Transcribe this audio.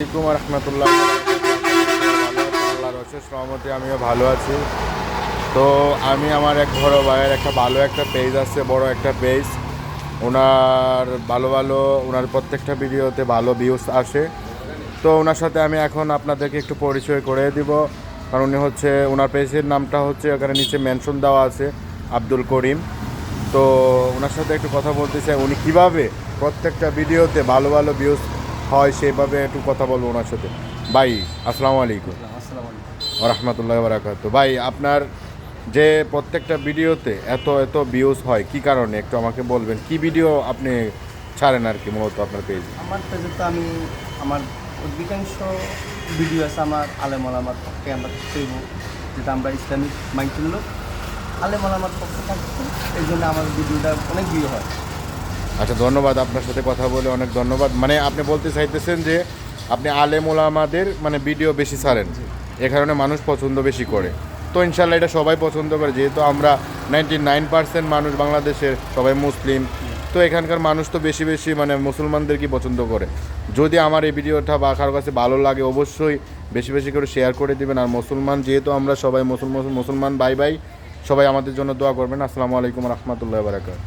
আলাইকুম রহমতুল্লাহ। আল্লাহর অশেষ রহমতে আমিও ভালো আছি। তো আমি আমার এক বড় ভাইয়ের একটা ভালো একটা পেজ আছে, বড় একটা পেজ ওনার ভালো ভালো, ওনার প্রত্যেকটা ভিডিওতে ভালো ভিউজ আসে। তো ওনার সাথে আমি এখন আপনাদেরকে একটু পরিচয় করে দিব। কারণ উনি হচ্ছে, ওনার পেজের নামটা হচ্ছে ওখানে নিচে মেনশন দেওয়া আছে, আব্দুল করিম। তো ওনার সাথে একটু কথা বলতে চাই, উনি কীভাবে প্রত্যেকটা ভিডিওতে ভালো ভালো ভিউজ হয় সেভাবে একটু কথা বলব ওনার সাথে। ভাই আসসালামু আলাইকুম। রহমতুল্লাহ বারাকাত ভাই আপনার যে প্রত্যেকটা ভিডিওতে এত এত ভিউজ হয় কি কারণে? একটু আমাকে বলবেন কি ভিডিও আপনি ছাড়েন আর কি মূলত আপনার পেজে আমার পেজে তো আমি আমার অধিকাংশ ভিডিও আছে আমার আলেমল আমার পক্ষে আমরা তৈব যেটা আমরা ইসলামিক মাইন্ডের লোক আলেমল আমার পক্ষে থাকতো এই জন্য আমার ভিডিওটা অনেক ভিউ হয়। আচ্ছা ধন্যবাদ আপনার সাথে কথা বলে অনেক ধন্যবাদ। মানে আপনি বলতে চাইতেছেন যে আপনি আলেম ওলামাদের মানে ভিডিও বেশি ছাড়েন। এ কারণে মানুষ পছন্দ বেশি করে। তো ইনশাল্লাহ এটা সবাই পছন্দ করে যেহেতু আমরা নাইনটি নাইন পার্সেন্ট মানুষ বাংলাদেশের সবাই মুসলিম। তো এখানকার মানুষ তো বেশি বেশি মানে মুসলমানদেরকে পছন্দ করে। যদি আমার এই ভিডিওটা বা কারও কাছে ভালো লাগে অবশ্যই বেশি বেশি করে শেয়ার করে দিবেন। আর মুসলমান যেহেতু আমরা সবাই মুসলমান মুসলমান ভাই ভাই সবাই আমাদের জন্য দোয়া করবেন। আসসালামু আলাইকুম রহমতুল্লাহ বারাকাত